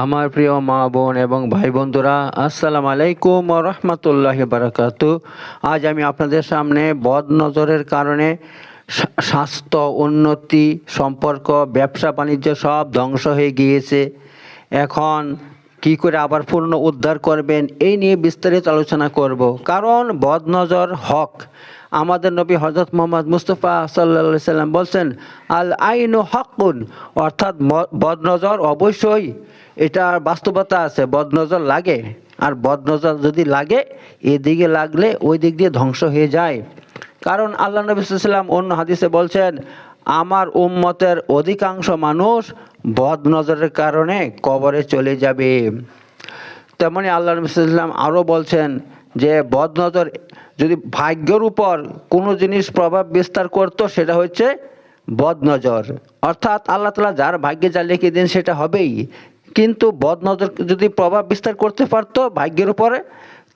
আমার প্রিয় মা, বোন এবং ভাই বন্ধুরা, আসসালামু আলাইকুম রহমতুল্লাহ বারাকাতু আজ আমি আপনাদের সামনে বদ নজরের কারণে স্বাস্থ্য উন্নতি সম্পর্ক, ব্যবসা বাণিজ্য সব ধ্বংস হয়ে গিয়েছে। এখন কি করে আবার পূর্ণ উদ্ধার করবেন, এই নিয়ে বিস্তারিত আলোচনা করব। কারণ বদনজর হক। আমাদের নবী হজরত মোহাম্মদ মুস্তফা সাল্লা সাল্লাম বলছেন, আল আইনু হকুন অর্থাৎ বদনজর অবশ্যই এটার বাস্তবতা আছে, বদনজর লাগে। আর বদনজর যদি লাগে, এদিকে লাগলে ওই দিক দিয়ে ধ্বংস হয়ে যায়। কারণ আল্লাহ নবী সাল্লাম অন্য হাদিসে বলছেন, আমার উম্মতের অধিকাংশ মানুষ বদনজরের কারণে কবরে চলে যাবে। তেমনি আল্লাহ নবী সাল্লাম আরও বলছেন যে, বদনজর যদি ভাগ্যের উপর কোনো জিনিস প্রভাব বিস্তার করতো, সেটা হচ্ছে বদনজর। অর্থাৎ আল্লাহ তালা যার ভাগ্যে যা লিখে দিন সেটা হবেই। কিন্তু বদনজর যদি প্রভাব বিস্তার করতে পারতো ভাগ্যের উপরে,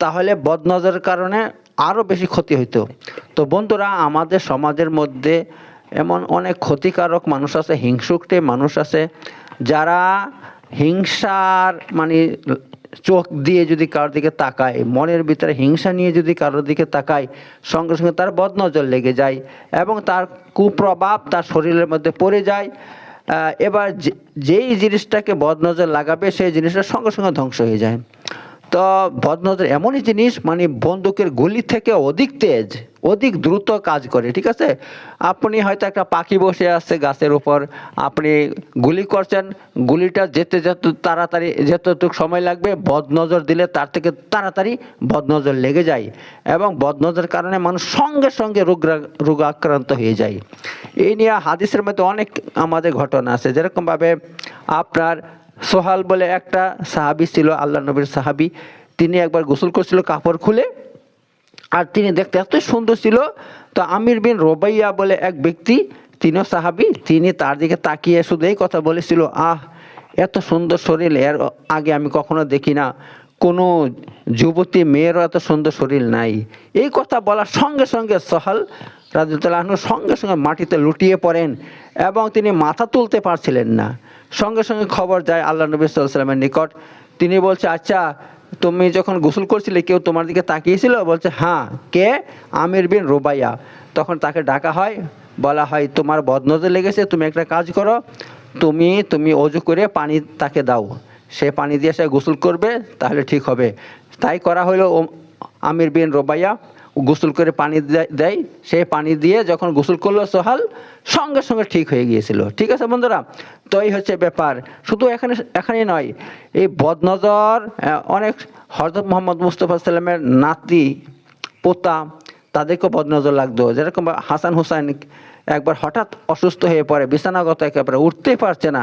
তাহলে বদনজরের কারণে আরও বেশি ক্ষতি হইতো। তো বন্ধুরা, আমাদের সমাজের মধ্যে এমন অনেক ক্ষতিকারক মানুষ আছে, হিংসুকটে মানুষ আছে, যারা হিংসার মানে চোখ দিয়ে যদি কারোর দিকে তাকায়, মনের ভিতরে হিংসা নিয়ে যদি কারোর দিকে তাকায়, সঙ্গে সঙ্গে তার বদনজর লেগে যায় এবং তার কুপ্রভাব তার শরীরের মধ্যে পড়ে যায়। এবার যেই জিনিসটাকে বদনজর লাগাবে সেই জিনিসটা সঙ্গে সঙ্গে ধ্বংস হয়ে যায়। তো বদনজর এমনই জিনিস মানে বন্দুকের গুলি থেকে অধিক তেজ, অধিক দ্রুত কাজ করে, ঠিক আছে? আপনি হয়তো একটা পাখি বসে আছে গাছের উপর, আপনি গুলি করছেন, গুলিটা যেতে যত তাড়াতাড়ি, যতটুকু সময় লাগবে, বদনজর দিলে তার থেকে তাড়াতাড়ি বদনজর লেগে যায় এবং বদনজর কারণে মানুষ সঙ্গে সঙ্গে রোগ রোগ আক্রান্ত হয়ে যায়। এই নিয়ে হাদিসের মধ্যে অনেক আমাদের ঘটনা আছে। যেরকমভাবে আপনার সোহাল বলে একটা সাহাবি ছিল, আল্লাহ নবীর সাহাবি। তিনি একবার গোসল করছিল কাপড় খুলে, আর তিনি দেখতে এত সুন্দর ছিল। তো আমির বিন রোবাইয়া বলে এক ব্যক্তি, তিনিও সাহাবি, তিনি তার দিকে তাকিয়ে শুধু এই কথা বলেছিল, আহ, এত সুন্দর শরীর, এর আগে আমি কখনো দেখি না। কোনো যুবতী মেয়েরও এত সুন্দর শরীর নাই। এই কথা বলার সঙ্গে সঙ্গে সহাল রাজুতালাহনুর সঙ্গে সঙ্গে মাটিতে লুটিয়ে পড়েন এবং তিনি মাথা তুলতে পারছিলেন না। সঙ্গে সঙ্গে খবর যায় আল্লাহ নবী সাল্লামের নিকট। তিনি বলছে আচ্ছা তুমি যখন গোসল করছিলে, কেউ তোমার দিকে তাকিয়েছিল? বলছে হ্যাঁ কে? আমির বিন রোবাইয়া। তখন তাকে ডাকা হয়, বলা হয়, তোমার বদনজর লেগেছে, তুমি একটা কাজ করো, তুমি তুমি অজু করে পানি তাকে দাও। সে পানি দিয়ে সে গোসল করবে, তাহলে ঠিক হবে। তাই করা হলো আমির বিন রোবাইয়া। গোসল করে পানি দেয়। সেই পানি দিয়ে যখন গোসল করল সোহাল, সঙ্গে সঙ্গে ঠিক হয়ে গিয়েছিল। ঠিক আছে বন্ধুরা? তো এই হচ্ছে ব্যাপার। শুধু এখানে এখানে নয়, এই বদনজর অনেক হজরত মোহাম্মদ মুস্তফা সাল্লামের নাতি, পোতা, তাদেরকেও বদনজর লাগতো। যেরকম হাসান হুসাইন একবার হঠাৎ অসুস্থ হয়ে পড়ে, বিছানাগত একেবারে উঠতেই পারছে না।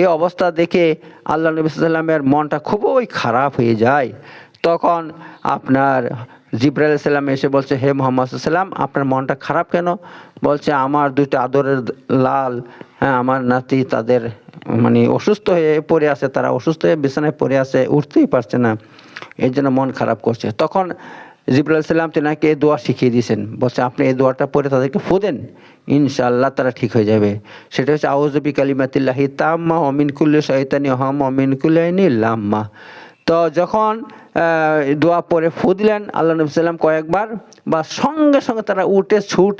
এই অবস্থা দেখে আল্লাহ নবী সাল্লামের মনটা খুবই খারাপ হয়ে যায়। তখন আপনার জিব্রাইল সাল্লাম এসে বলছে, হে মোহাম্মদ সাল্লাম আপনার মনটা খারাপ কেন? বলছে, আমার দুটো আদরের লাল হ্যাঁ আমার নাতি তাদের মানে অসুস্থ হয়ে পড়ে আছে, তারা অসুস্থ হয়ে বিছানায় পড়ে আছে, উঠতেই পারছে না। এর জন্য মন খারাপ করছে। তখন জিব্রাইল সাল্লাম তেনাকে এই দোয়া শিখিয়ে দিয়েছেন। বলছে, আপনি এই দোয়াটা পড়ে তাদেরকে ফুদেন ইনশাআল্লাহ তারা ঠিক হয়ে যাবে। সেটা হচ্ছে আউজবি কালিমাতিল্লাহি তাম্মা অমিন কুল্লি শৈতানি হম অমিন কুল্লাইনি লাম্মা। তো যখন দোয়া পরে ফু দিলেন, আল্লাহ নবী সাল্লাম কয়েকবার বা সঙ্গে সঙ্গে তারা উঠে ছুট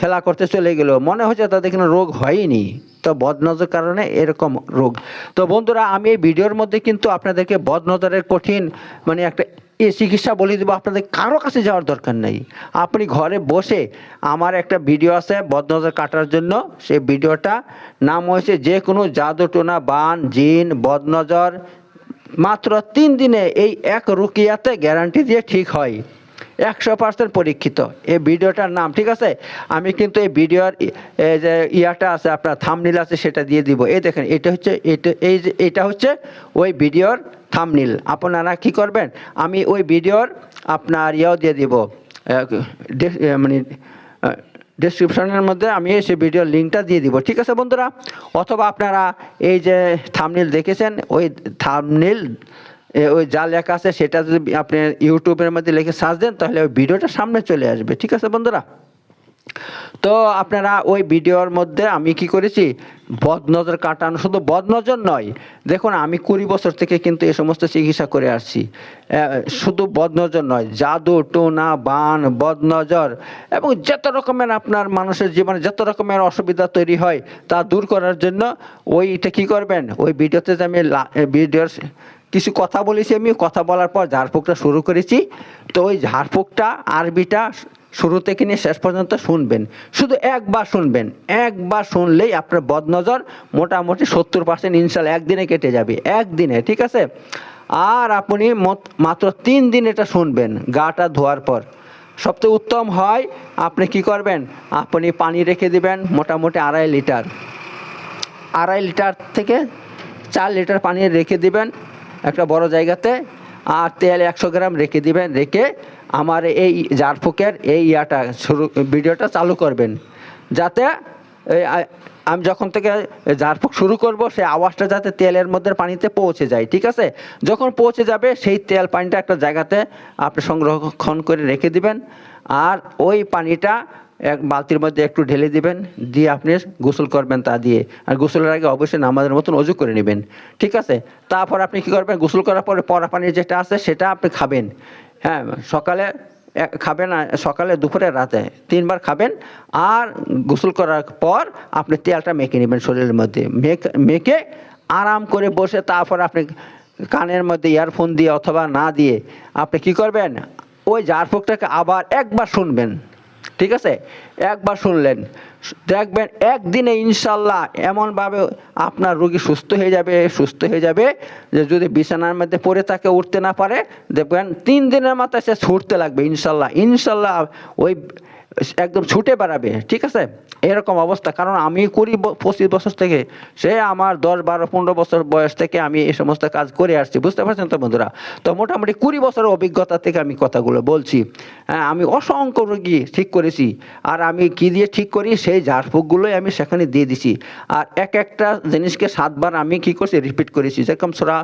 খেলা করতে চলে গেল। মনে হচ্ছে তাদের কোনো রোগ হয়নি। তো বদনজর কারণে এরকম রোগ। তো বন্ধুরা, আমি এই ভিডিওর মধ্যে কিন্তু আপনাদেরকে বদনজরের কঠিন মানে একটা এই চিকিৎসা বলে দেবো, আপনাদের কারও কাছে যাওয়ার দরকার নেই। আপনি ঘরে বসে আমার একটা ভিডিও আছে বদনজর কাটার জন্য। সেই ভিডিওটা নাম হয়েছে যে কোনো জাদু টোনা, বান, জিন, বদনজর মাত্র তিন দিনে এই এক রুকিয়াতে গ্যারান্টি দিয়ে ঠিক হয়। একশো পার্সেন্ট পরীক্ষিত। এই ভিডিওটার নাম, ঠিক আছে? আমি কিন্তু এই ভিডিওর যে ইয়াটা আছে, আপনার থামনিল আছে, সেটা দিয়ে দিব। এই দেখেন, এটা হচ্ছে, এটা, এই যে, এটা হচ্ছে ওই ভিডিওর থামনিল আপনারা কি করবেন? আমি ওই ভিডিওর আপনার ইয়েও দিয়ে দিব। মানে ডিসক্রিপশনের মধ্যে আমি সেই ভিডিওর লিঙ্কটা দিয়ে দিব, ঠিক আছে বন্ধুরা? অথবা আপনারা এই যে থামনিল দেখেছেন, ওই থামনিল ওই যা লেখা আছে সেটা যদি আপনি ইউটিউবের মধ্যে লিখে সার্চ দেন, তাহলে ওই ভিডিওটা সামনে চলে আসবে, ঠিক আছে বন্ধুরা? তো আপনারা ওই ভিডিওর মধ্যে আমি কি করেছি বদনজর কাটানো শুধু বদনজর নয়, দেখুন আমি কুড়ি বছর থেকে কিন্তু এ সমস্ত চিকিৎসা করে আসছি। শুধু বদনজর নয়, জাদু, টোনা, বান, বদনজর এবং যত রকমের আপনার মানুষের জীবনে যত রকমের অসুবিধা তৈরি হয় তা দূর করার জন্য ওইটা কি করবেন? ওই ভিডিওতে যে আমি ভিডিওর কিছু কথা বলেছি আমি, কথা বলার পর ঝাড়ফুঁকটা শুরু করেছি। তো ওই ঝাড়ফুঁকটা, আরবিটা শুরু থেকে নিয়ে শেষ পর্যন্ত শুনবেন। শুধু একবার শুনবেন। একবার শুনলেই আপনার বদনজর মোটামুটি সত্তর পার্সেন্ট ইনশাল একদিনে কেটে যাবে। একদিনে, ঠিক আছে? আর আপনি মাত্র তিন দিন এটা শুনবেন, গাটা ধোয়ার পর। সবচেয়ে উত্তম হয়, আপনি কি করবেন? আপনি পানি রেখে দিবেন মোটামুটি আড়াই লিটার। আড়াই লিটার থেকে চার লিটার পানি রেখে দিবেন একটা বড় জায়গাতে, আর তেল একশো গ্রাম রেখে দিবেন, রেখে আমার এই জারফুকের এই ইয়াটা শুরু, ভিডিওটা চালু করবেন। যাতে আমি যখন থেকে জারফুক শুরু করব, সেই আওয়াজটা যাতে তেলের মধ্যে পানিতে পৌঁছে যায়, ঠিক আছে? যখন পৌঁছে যাবে, সেই তেল পানিটা একটা জায়গাতে আপনি সংরক্ষণ করে রেখে দিবেন, আর ওই পানিটা এক বালতির মধ্যে একটু ঢেলে দিবেন, দিয়ে আপনি গোসল করবেন তা দিয়ে। আর গোসলের আগে অবশ্যই নামাজের মতন অজু করে নেবেন, ঠিক আছে? তারপর আপনি কি করবেন, গোসল করার পরে পরা পানি যেটা আছে, সেটা আপনি খাবেন। হ্যাঁ সকালে খাবেন সকালে দুপুরে রাতে তিনবার খাবেন আর গোসল করার পর আপনি তেলটা মেখে নেবেন শরীরের মধ্যে। মেখে আরাম করে বসে তারপর আপনি কানের মধ্যে ইয়ারফোন দিয়ে অথবা না দিয়ে আপনি কি করবেন? ওই জারফুকটাকে আবার একবার শুনবেন। ঠিক আছে? একবার শুনলেন। দেখবেন একদিনে ইনশাল্লাহ এমনভাবে আপনার রুগী সুস্থ হয়ে যাবে, সুস্থ হয়ে যাবে যে যদি বিছানার মধ্যে পড়ে থাকে উঠতে না পারে, দেখবেন তিন দিনের মাথায় সে ছুটতে লাগবে ইনশাল্লাহ। ইনশাল্লাহ ওই একদম ছুটে বেড়াবে, ঠিক আছে? এরকম অবস্থা। কারণ আমি কুড়ি পঁচিশ বছর থেকে, সে আমার দশ, বারো, পনেরো বছর বয়স থেকে আমি এই সমস্ত কাজ করে আসছি, বুঝতে পারছেন তো বন্ধুরা? তো মোটামুটি কুড়ি বছরের অভিজ্ঞতা থেকে আমি কথাগুলো বলছি। হ্যাঁ আমি অসংখ্য রোগী ঠিক করেছি, আর আমি কি দিয়ে ঠিক করি? সেই ঝাড়ফুঁকগুলোই আমি সেখানে দিয়ে দিছি। আর এক একটা জিনিসকে সাতবার আমি কি করছি? রিপিট করেছি। যেরকম সোরা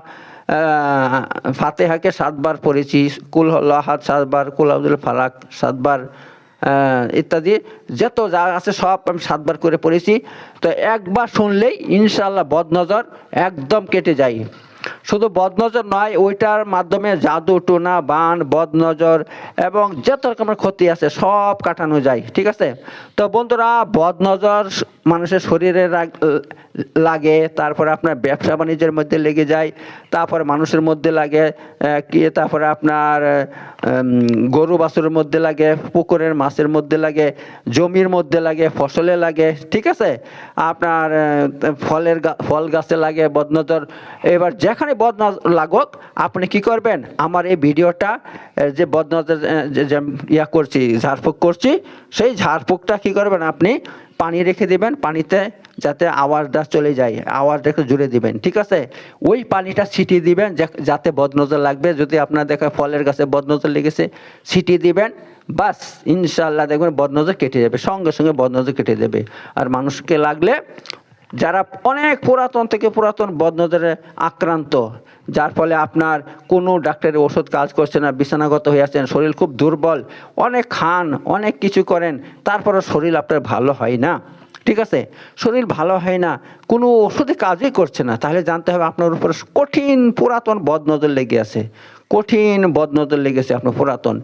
ফাতেহাকে সাতবার পড়েছি, কুল হাত সাতবার, কুল আব্দুল ফালাক সাতবার ইত্যাদি। যত যা আছে সব আমি সাতবার করে পড়েছি। তো একবার শুনলেই ইনশাল্লাহ বদনজর একদম কেটে যায়। শুধু বদনজর নয়, ওইটার মাধ্যমে জাদু, টোনা, বান, বদনজর এবং যত রকমের ক্ষতি আছে সব কাটানো যায়, ঠিক আছে? তো বন্ধুরা, বদনজর মানুষের শরীরে লাগে, তারপরে আপনার ব্যবসা বাণিজ্যের মধ্যে লেগে যায়, তারপরে মানুষের মধ্যে লাগে কি, তারপরে আপনার গরু বাছুরের মধ্যে লাগে, পুকুরের মাছের মধ্যে লাগে, জমির মধ্যে লাগে, ফসলে লাগে, ঠিক আছে? আপনার ফলের ফল গাছে লাগে, বদনজর, এবার যেখানে বদনজর লাগুক, আপনি কি করবেন? আমার এই ভিডিওটা যে বদনজর যে- ইয়া করছি, ঝাড়ফুঁক করছি, সেই ঝাড়ফুঁকটা কি করবেন আপনি? পানি রেখে দিবেন, পানিতে যাতে আওয়াজটা চলে যায়, আওয়াজটা একটু জুড়ে দিবেন, ঠিক আছে? ওই পানিটা ছিটিয়ে দিবেন যাতে বদনজর লাগবে, যদি আপনার দেখা ফলের গাছে বদনজর লেগেছে, ছিটিয়ে দিবেন, বাস ইনশাল্লাহ দেখবেন বদনজর কেটে যাবে, সঙ্গে সঙ্গে বদনজর কেটে যাবে। আর মানুষকে লাগলে যারা অনেক পুরাতন থেকে পুরাতন বদনজরে আক্রান্ত, যার ফলে আপনার কোনো ডাক্তারের ওষুধ কাজ করছে না, বিছানাগত হয়ে আছেন, শরীর খুব দুর্বল, অনেক খান, অনেক কিছু করেন তারপরে শরীর আপনার ভালো হয় না। ঠিক আছে? শরীর ভালো হয় না, কোনো ওষুধে কাজই করছে না, তাহলে জানতে হবে আপনার উপর কঠিন পুরাতন বদনজর লেগে আছে। কঠিন বদনজর লেগেছে আপনার পুরাতন।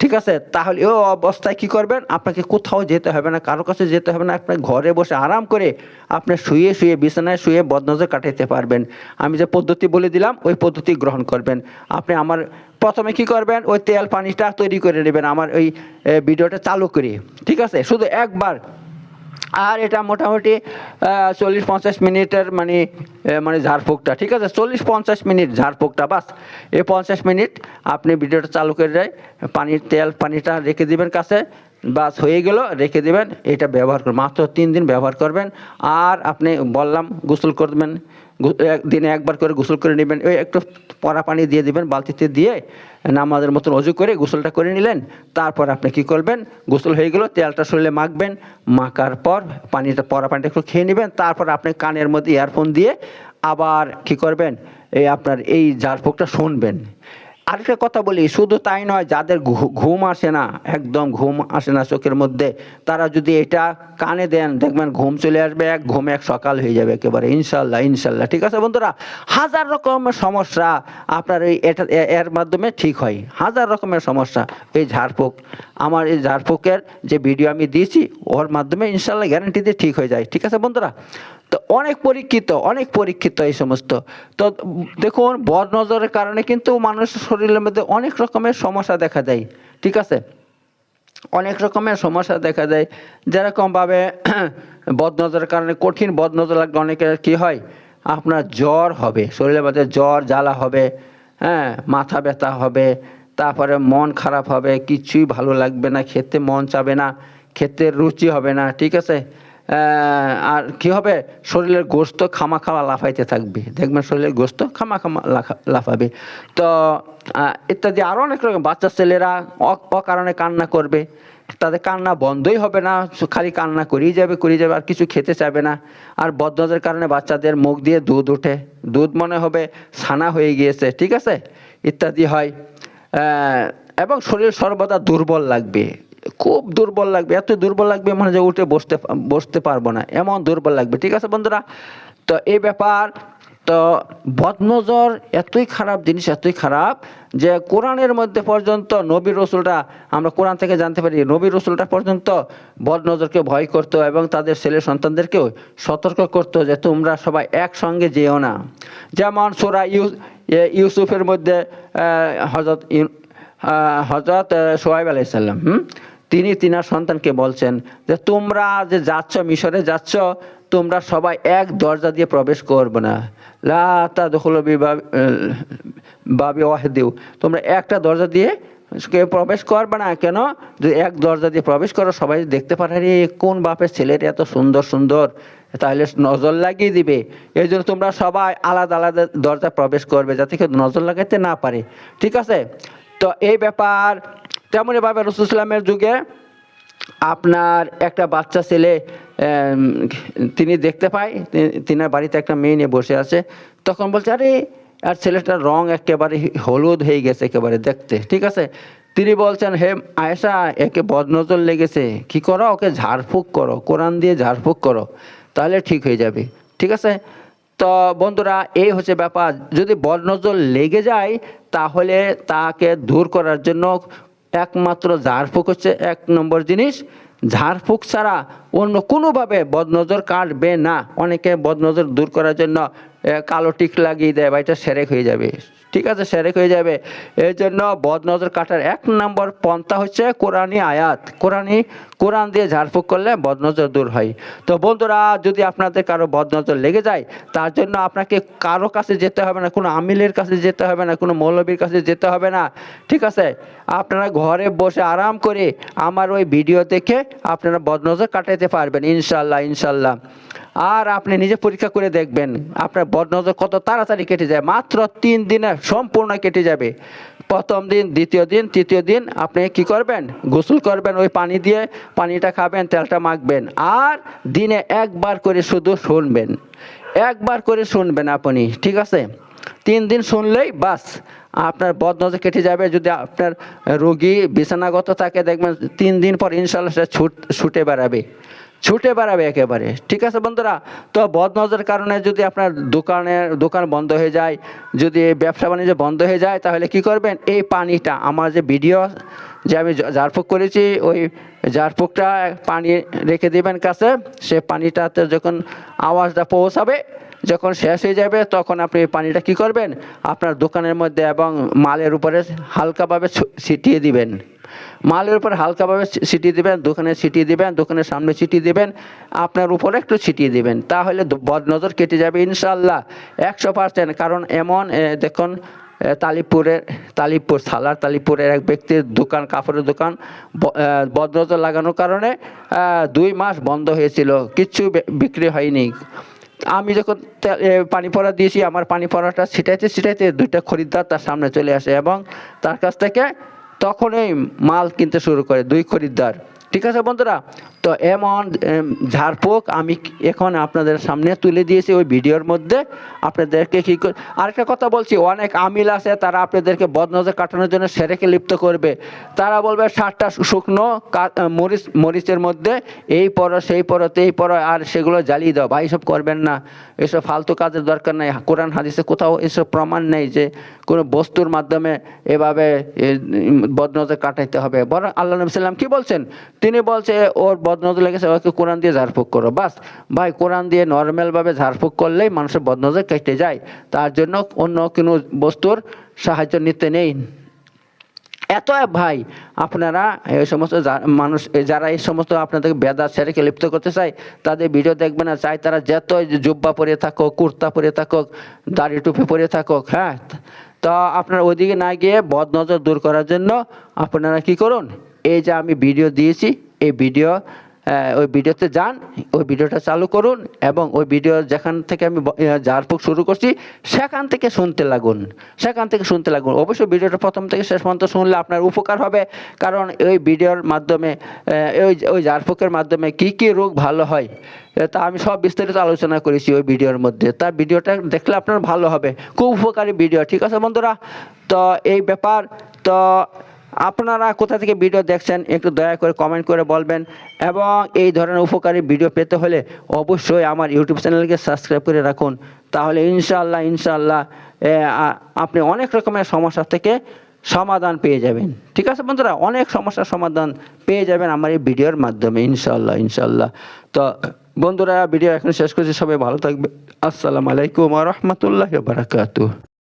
ঠিক আছে? তাহলে ও অবস্থায় কি করবেন? আপনাকে কোথাও যেতে হবে না, কারও কাছে যেতে হবে না আপনার ঘরে বসে আরাম করে আপনি শুয়ে শুয়ে বিছানায় শুয়ে বদনজর কাটাইতে পারবেন। আমি যে পদ্ধতি বলে দিলাম, ওই পদ্ধতি গ্রহণ করবেন। আপনি আমার প্রথমে কি করবেন? ওই তেল পানিটা তৈরি করে নেবেন আমার ওই ভিডিওটা চালু করে। ঠিক আছে? শুধু একবার আর এটা মোটামুটি চল্লিশ পঞ্চাশ মিনিটের মানে মানে ঝাড়ফুঁকটা, ঠিক আছে? চল্লিশ পঞ্চাশ মিনিট ঝাড়ফুঁকটা, বাস। এই পঞ্চাশ মিনিট আপনি ভিডিওটা চালু করে দেয়, পানির তেল, পানিটা রেখে দিবেন কাছে, বাস, হয়ে গেল, রেখে দিবেন, এটা ব্যবহার করবেন মাত্র তিন দিন ব্যবহার করবেন, আর আপনি বললাম, গোসল করবেন দিনে একবার করে গোসল করে নেবেন, ওই একটু পরা পানি দিয়ে দিবেন, বালতিতে দিয়ে নামাজের মতন অজু করে গোসলটা করে নিলেন। তারপর আপনি কি করবেন? গোসল হয়ে গেল, তেলটা শরীরে মাখবেন। মাখার পর পানিটা, পরা পানিটা একটু খেয়ে নেবেন। তারপর আপনি কানের মধ্যে ইয়ারফোন দিয়ে আবার কি করবেন? এই আপনার এই জারফোকটা শুনবেন। আরেকটা কথা বলি, শুধু তাই নয়, যাদের ঘুম আসে না, একদম ঘুম আসে না চোখের মধ্যে, তারা যদি এটা কানে দেন, দেখবেন ঘুম চলে আসবে, এক ঘুম এক সকাল হয়ে যাবে একেবারে ইনশাল্লাহ ইনশাল্লাহ ঠিক আছে বন্ধুরা? হাজার রকমের সমস্যা আপনার এই এটা এর মাধ্যমে ঠিক হয়, হাজার রকমের সমস্যা, এই ঝাড়ফুঁক, আমার এই ঝাড়ফুঁকের যে ভিডিও আমি দিয়েছি, ওর মাধ্যমে ইনশাল্লাহ গ্যারান্টি দিয়ে ঠিক হয়ে যায়, ঠিক আছে বন্ধুরা? তো অনেক পরীক্ষিত অনেক পরীক্ষিত এই সমস্ত। তো দেখুন বদ নজরের কারণে কিন্তু মানুষের শরীরের মধ্যে অনেক রকমের সমস্যা দেখা যায় ঠিক আছে? অনেক রকমের সমস্যা দেখা যায় যেরকমভাবে বদনজরের কারণে কঠিন বদনজর লাগলে অনেকের কি হয়? আপনার জ্বর হবে, শরীরের মধ্যে জ্বর, জ্বালা হবে হ্যাঁ মাথা ব্যথা হবে, তারপরে মন খারাপ হবে, কিছুই ভালো লাগবে না, খেতে মন চাবে না, খেতে রুচি হবে না, ঠিক আছে? আর কি হবে? শরীরের গোস্ত খামা খাওয়া লাফাইতে থাকবে। দেখবেন শরীরের গোস্ত খামা খামা লাফাবে। তো ইত্যাদি আরও অনেক রকম বাচ্চা ছেলেরা অকারণে কান্না করবে। তাদের কান্না বন্ধই হবে না, খালি কান্না করেই যাবে করেই যাবে, আর কিছু খেতে চাবে না। আর বদনজের কারণে বাচ্চাদের মুখ দিয়ে দুধ ওঠে। দুধ মনে হবে ছানা হয়ে গিয়েছে, ঠিক আছে? ইত্যাদি হয়। এবং শরীর সর্বদা দুর্বল লাগবে। খুব দুর্বল লাগবে, এত দুর্বল লাগবে মনে যে উঠে বসতে বসতে পারব না, এমন দুর্বল লাগবে, ঠিক আছে বন্ধুরা? তো এই ব্যাপার, তো বদনজর এতই খারাপ জিনিস, এতই খারাপ যে কোরআনের মধ্যে পর্যন্ত নবী রসুলটা আমরা কোরআন থেকে জানতে পারি, নবী রসুলটা পর্যন্ত বদনজরকে ভয় করতো এবং তাদের ছেলে সন্তানদেরকেও সতর্ক করতো যে তোমরা সবাই একসঙ্গে যেও না। যেমন সোরা ইউ ইউসুফের মধ্যে হজরত হজরত সোহাইব আলাইসাল্লাম হুম? তিনি তিনার সন্তানকে বলছেন যে, তোমরা যে যাচ্ছ মিশরে যাচ্ছ, তোমরা সবাই এক দরজা দিয়ে প্রবেশ করবে না। লা তা দখল বাবি ওয়াহেদিউ তোমরা একটা দরজা দিয়ে কেউ প্রবেশ করবে না। কেন? যদি এক দরজা দিয়ে প্রবেশ করো, সবাই দেখতে পারে রে কোন বাপের ছেলের এত সুন্দর সুন্দর? তাহলে নজর লাগিয়ে দিবে। এই জন্য তোমরা সবাই আলাদা আলাদা দরজা প্রবেশ করবে, যাতে কেউ নজর লাগাতে না পারে। ঠিক আছে? তো এই ব্যাপার তেমনইভাবে রসুলামের যুগে আপনার একটা বাচ্চা ছেলে তিনি দেখতে পায়, তি- তিনার বাড়িতে একটা মেয়ে নিয়ে বসে আছে। তখন বলছে, আরে, আর ছেলেটার রং একেবারে হলুদ হয়ে গেছে একেবারে দেখতে, ঠিক আছে? তিনি বলছেন, হে আয়েশা, একে বদনজর লেগেছে। কি করো? ওকে ঝাড়ফুঁক করো। কোরআন দিয়ে ঝাড়ফুঁক করো। তাহলে ঠিক হয়ে যাবে, ঠিক আছে? তো বন্ধুরা, এই হচ্ছে ব্যাপার। যদি বদনজর লেগে যায়, তাহলে তাকে দূর করার জন্য একমাত্র ঝাড়ফুঁক হচ্ছে এক নম্বর জিনিস। ঝাড়ফুঁক ছাড়া অন্য কোনোভাবে বদনজর কাটবে না। অনেকে বদনজর দূর করার জন্য কালো টিক লাগিয়ে দেয় বা এটা সেরেক হয়ে যাবে। ঠিক আছে, সেরেক হয়ে যাবে। এই জন্য বদনজর কাটার এক নম্বর পন্থা হচ্ছে কোরআনী আয়াত। কোরআনী, কোরআন দিয়ে ঝাড়ফুঁক করলে বদনজর দূর হয়। তো বন্ধুরা, যদি আপনাদের কারও বদনজর লেগে যায়, তার জন্য আপনাকে কারও কাছে যেতে হবে না, কোনো আমিলের কাছে যেতে হবে না, কোনো মৌলবীর কাছে যেতে হবে না। ঠিক আছে? আপনারা ঘরে বসে আরাম করে আমার ওই ভিডিও দেখে আপনারা বদনজর কাটাইতে পারবেন ইনশাল্লাহ ইনশাল্লাহ আর আপনি নিজে পরীক্ষা করে দেখবেন, আপনার বদনজর কত তাড়াতাড়ি কেটে যায়। মাত্র তিন দিনে সম্পূর্ণ কেটে যাবে। প্রথম দিন, দ্বিতীয় দিন, তৃতীয় দিন আপনি কি করবেন? গোসল করবেন ওই পানি দিয়ে, পানিটা খাবেন, তেলটা মাখবেন। আর দিনে একবার করে শুধু শুনবেন। একবার করে শুনবেন আপনি, ঠিক আছে? তিন দিন শুনলেই বাস, আপনার বদনজর কেটে যাবে। যদি আপনার রোগী বিছানাগত থাকে, দেখবেন তিন দিন পর ইনশাল্লাহ সে ছুট, ছুটে বেড়াবে। ছুটে বেড়াবে একেবারে। ঠিক আছে বন্ধুরা? তো বদনজরের কারণে যদি আপনার দোকানের, দোকান বন্ধ হয়ে যায়, যদি ব্যবসা বাণিজ্য বন্ধ হয়ে যায়, তাহলে কি করবেন? এই পানিটা, আমার যে ভিডিও যে আমি ঝাড়ফুঁক করেছি, ওই ঝাড়ফুঁকটা পানি রেখে দিবেন কাছে। সে পানিটাতে যখন আওয়াজটা পৌঁছাবে, যখন শেষ হয়ে যাবে, তখন আপনি পানিটা কি করবেন? আপনার দোকানের মধ্যে এবং মালের উপরে হালকাভাবে ছিটিয়ে দিবেন। মালের উপর হালকাভাবে ছিটিয়ে দিবেন, দোকানে ছিটিয়ে দিবেন, দোকানের সামনে ছিটিয়ে দিবেন, আপনার উপরে একটু ছিটিয়ে দিবেন, তাহলে বদনজর কেটে যাবে ইনশাল্লাহ একশো পার্সেন্ট, কারণ এমন দেখুন তালিপুরের, তালিপুর সালার, তালিপুরের এক ব্যক্তির দোকান, কাপড়ের দোকান বদনজর লাগানোর কারণে দুই মাস বন্ধ হয়েছিল, কিচ্ছু বিক্রি হয়নি। আমি যখন পানি পড়া দিয়েছি, আমার পানি পড়াটা ছিটাইতে ছিটাইতে দুইটা খরিদ্দার তার সামনে চলে আসে এবং তার কাছ থেকে তখনই মাল কিনতে শুরু করে দুই খরিদ্দার। ঠিক আছে বন্ধুরা? তো এমন এম, ঝাড়ফুঁক আমি এখন আপনাদের সামনে তুলে দিয়েছি ওই ভিডিওর মধ্যে। আপনাদেরকে কী আরেকটা কথা বলছি অনেক আমিল আছে তারা আপনাদেরকে বদনজর কাটানোর জন্য সেরেকে লিপ্ত করবে। তারা বলবে ষাটটা শুকনো মরিচ মরিচের মধ্যে এই পরো সেই পরতে এই পরো আর সেগুলো জ্বালিয়ে দাও। ভাই এসব করবেন না। এসব ফালতু কাজের দরকার নেই। কোরআন হাদিসে কোথাও এসব প্রমাণ নেই যে কোনো বস্তুর মাধ্যমে এভাবে বদনজর কাটাইতে হবে। বরং আল্লাহ নবী সাল্লাম কী বলছেন? তিনি বলছে, ওর বদনজর লেগেছে, ওকে কোরআন দিয়ে ঝাড়ফুঁক করো। বাস, ভাই, কোরআন দিয়ে নর্মালভাবে ঝাড়ফুঁক করলেই মানুষের বদনজর কেটে যায়। তার জন্য অন্য কোনো বস্তুর সাহায্য নিতে নেই। এত ভাই, আপনারা এই সমস্ত মানুষ যারা এই সমস্ত আপনাদেরকে বেদা ছেড়েকে লিপ্ত করতে চায়, তাদের ভিডিও দেখবে না চাই তারা যত জুব্বা পরে থাকুক, কুর্তা পরে থাকুক, দাড়ি টুপি পরে থাকুক হ্যাঁ? তো আপনারা ওইদিকে না গিয়ে বদনজর দূর করার জন্য আপনারা কি করুন? এই যে আমি ভিডিও দিয়েছি, এই ভিডিও ওই ভিডিওতে যান, ওই ভিডিওটা চালু করুন এবং ওই ভিডিও যেখান থেকে আমি ঝাড়ফুঁক শুরু করছি, সেখান থেকে শুনতে লাগুন। সেখান থেকে শুনতে লাগুন। অবশ্যই ভিডিওটা প্রথম থেকে শেষ পর্যন্ত শুনলে আপনার উপকার হবে, কারণ ওই ভিডিওর মাধ্যমে ওই ওই ঝাড়ফুঁকের মাধ্যমে কি কি রোগ ভালো হয় তা আমি সব বিস্তারিত আলোচনা করেছি ওই ভিডিওর মধ্যে। তার ভিডিওটা দেখলে আপনার ভালো হবে। খুব উপকারী ভিডিও, ঠিক আছে বন্ধুরা? তো এই ব্যাপার, তো আপনারা কোথা থেকে ভিডিও দেখছেন, একটু দয়া করে কমেন্ট করে বলবেন এবং এই ধরনের উপকারী ভিডিও পেতে হলে অবশ্যই আমার ইউটিউব চ্যানেলকে সাবস্ক্রাইব করে রাখুন। তাহলে ইনশাআল্লাহ ইনশাল্লাহ আপনি অনেক রকমের সমস্যা থেকে সমাধান পেয়ে যাবেন। ঠিক আছে বন্ধুরা? অনেক সমস্যার সমাধান পেয়ে যাবেন আমার এই ভিডিওর মাধ্যমে ইনশাল্লাহ ইনশাল্লাহ তো বন্ধুরা, ভিডিও এখন শেষ করছি। সবাই ভালো থাকবে। আসসালামু আলাইকুম রহমতুল্লাহ বারাকাতুহ।